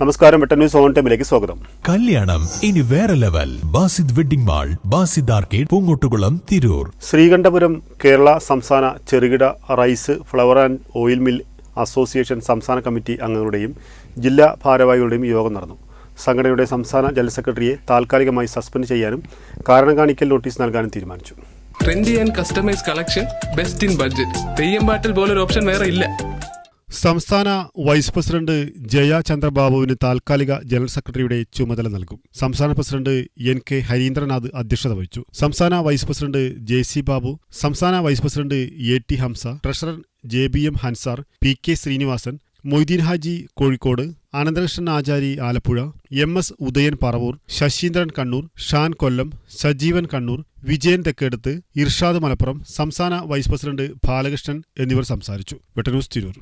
നമസ്കാരം Vettan news on ടൈമിലേക്ക് സ്വാഗതം. കല്യാണം ഇനി വേറെ level. Basid wedding mall Basid arcade Poongottukulam Tirur. Sreekandapuram Kerala സംസ്ഥാന ചെറുകിട rice flour and oil mill association സംസ്ഥാന കമ്മിറ്റി അംഗങ്ങളുടെയും ജില്ലാ ഭാരവാഹികളുടെയും യോഗം നടന്നു. സംഘടനയുടെ സംസ്ഥാന ജനറൽ സെക്രട്ടറിയെ താൽക്കാലികമായി സസ്പെൻഡ് ചെയ്യാനും കാരണം കാണിക്കൽ നോട്ടീസ് നൽകാനും തീരുമാനിച്ചു. Trendy and customise collection best in budget theyyam പാട്ടിൽ പോലൊരു ഓപ്ഷൻ വേറെ ഇല്ല. സംസ്ഥാന വൈസ് പ്രസിഡന്റ് ജയ ചന്ദ്രബാബുവിന് താൽക്കാലിക ജനറൽ സെക്രട്ടറിയുടെ ചുമതല നൽകും. സംസ്ഥാന പ്രസിഡന്റ് എൻ കെ ഹരീന്ദ്രനാഥ് അധ്യക്ഷത വഹിച്ചു. സംസ്ഥാന vice president J C Babu സംസ്ഥാന vice president A T Hamsa treasurer J B M Hansar P K Srinivasan Moideen Haji Kozhikode Ananthakrishnan Achari Alappuzha M S Udayan Paravur Sasheendran Kannur Shan Kollam Sajeevan Kannur Vijayan Thekkedath Irshad Malappuram സംസ്ഥാന vice president Balakrishnan എന്നിവർ സംസാരിച്ചു. വെട്ടന്യൂസ് തിരൂർ.